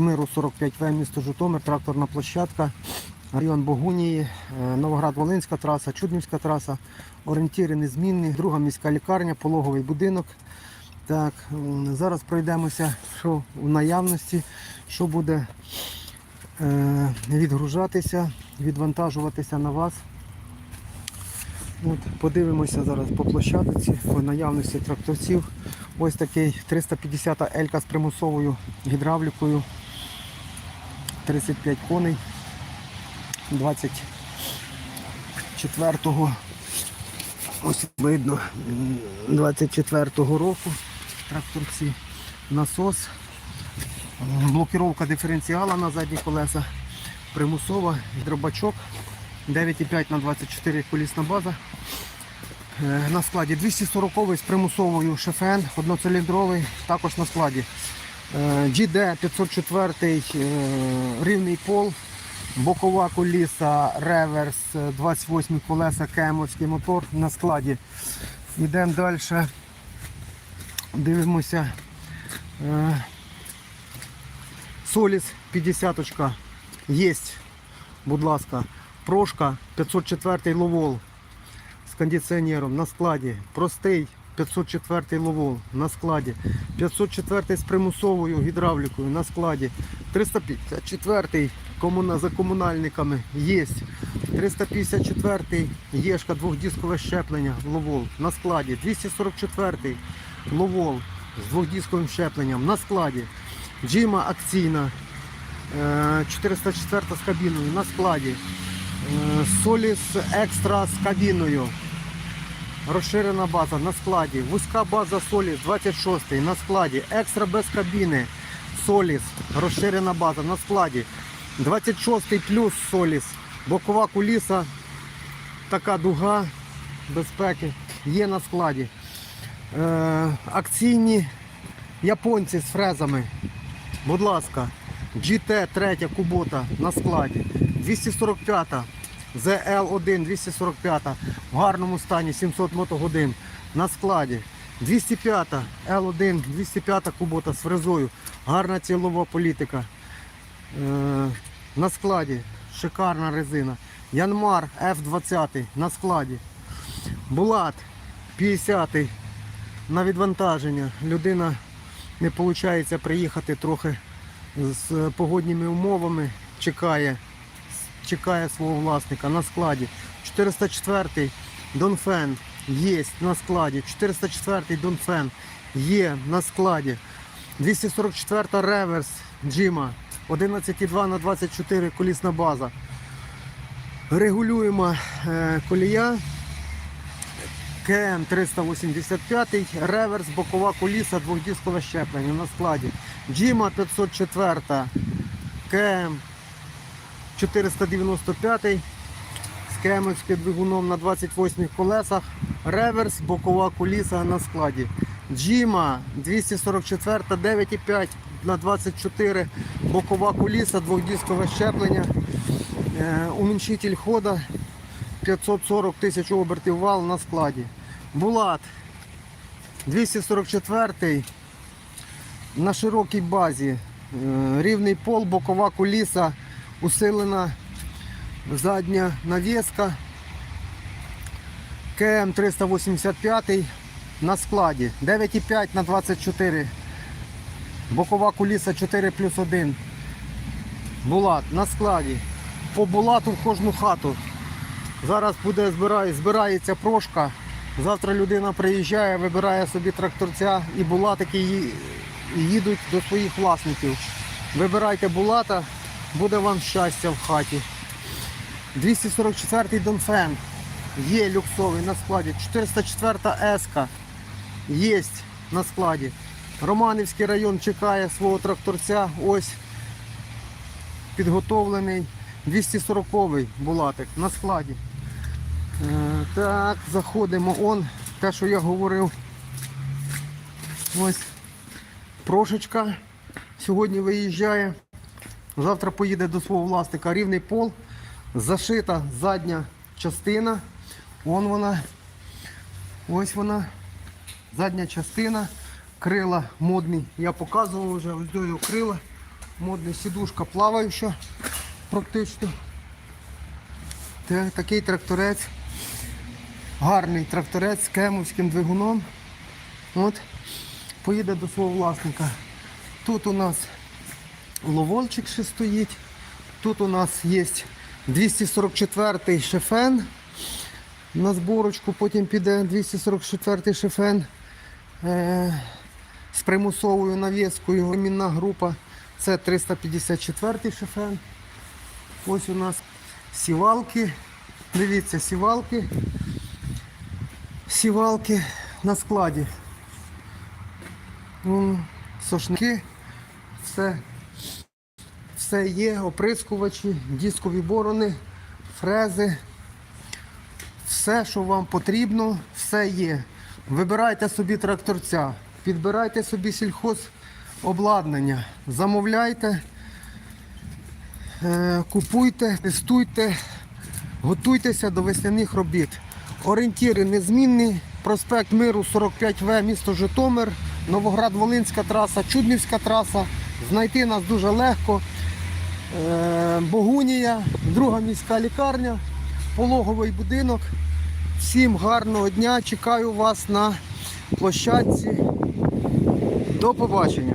Миру 45В, місто Житомир, тракторна площадка, район Богунії, е, Новоград-Волинська траса, Чуднівська траса, орієнтири незмінні, друга міська лікарня, пологовий будинок. Так, зараз пройдемося, що в наявності, що буде е, відгружатися, відвантажуватися на вас. От, подивимося зараз по площадці, по наявності тракторців. Ось такий 350 Елька з примусовою гідравлікою. 35 коней. 24-го. Ось видно 24-го року тракторці. Насос. Блокіровка диференціала на задні колеса. Примусова, дробачок. 9,5 на 24 колісна база. Е, На складі 240 з примусовою ШФН, одноциліндровий, також на складі. Е, GD 504 е, рівний пол, бокова коліса, реверс, е, 28 колеса, кемовський мотор на складі. Йдемо далі. Дивимося. Е, Соліс 50 є. Будь ласка. Прошка 504 ловол з кондиціонером на складі. Простий 504 ловол на складі. 504 з примусовою гідравлікою на складі. 354 комуна, за комунальниками є. 354 єшка двохдіскове щеплення ловол на складі. 244 ловол з двохдісковим щепленням на складі. Джима акційна. е, 404 з кабіною на складі. Е, Соліс екстра з кабіною. Розширена база на складі. Вузька база Соліс 26 на складі. Екстра без кабіни. Соліс. Розширена база на складі. 26 плюс Соліс. Бокова куліса. Така дуга безпеки є на складі. Е, акційні японці з фрезами. Будь ласка, GT 3 кубота на складі. 245 ZL1 245 в гарному стані 700 мотогодин на складі. 205 L1 205 кубота з фрезою. Гарна цілова політика. Е, на складі. Шикарна резина. Янмар F20 на складі. Булат 50 на відвантаження. Людина не виходить приїхати трохи з погодніми умовами. Чекає, чекає свого власника на складі. 404-й Донфен є на складі. 404-й Донфен є на складі. 244 реверс Джима. 11,2 на 24 колісна база. Регулюємо е, колія. КМ 385, реверс, бокова коліса, двохдіскове щеплення на складі. Джима 504, КМ 495 з кемовським двигуном на 28 колесах. Реверс, бокова коліса на складі. Джима 244, 9,5 на 24, бокова коліса, двохдіскове щеплення. Е, Уміншитель хода 540 тисяч обертів вал на складі. Булат 244 на широкій базі. Е, Рівний пол, бокова куліса, усилена задня навіска. КМ 385 на складі. 9,5 на 24. Бокова куліса 4 плюс 1. Булат на складі. По булату в кожну хату. Зараз буде збирає, збирається прошка. Завтра людина приїжджає, вибирає собі тракторця і булатики їдуть до своїх власників. Вибирайте булата, буде вам щастя в хаті. 244-й Донфен є люксовий на складі. 404 Еска є на складі. Романівський район чекає свого тракторця. Ось підготовлений 240-й булатик на складі. Е, Так, заходимо. Он, те, що я говорив. Ось прошечка сьогодні виїжджає. Завтра поїде до свого власника рівний пол. Зашита задня частина. Вон вона. Ось вона. Задня частина. Крила модні. Я показував вже, ось до його крила. Модна сідушка плаваюча практично. Такий тракторець. Гарний тракторець з кемовським двигуном. От. Поїде до свого власника. Тут у нас ловольчик ще стоїть. Тут у нас є 244 шефен. На зборочку потім піде 244 шефен е, з примусовою навіскою. Мінна група. Це 354 шефен. Ось у нас сівалки. Дивіться, сівалки. Сівалки на складі. Сошники. Все, все є, оприскувачі, дискові борони, фрези. Все, що вам потрібно, все є. Вибирайте собі тракторця, підбирайте собі сільхозобладнання, замовляйте, е, купуйте, тестуйте, готуйтеся до весняних робіт. Орієнтіри незмінні. Проспект Миру 45В, місто Житомир, Новоград-Волинська траса, Чуднівська траса. Знайти нас дуже легко. Е, Богунія, друга міська лікарня, пологовий будинок. Всім гарного дня. Чекаю вас на площадці. До побачення.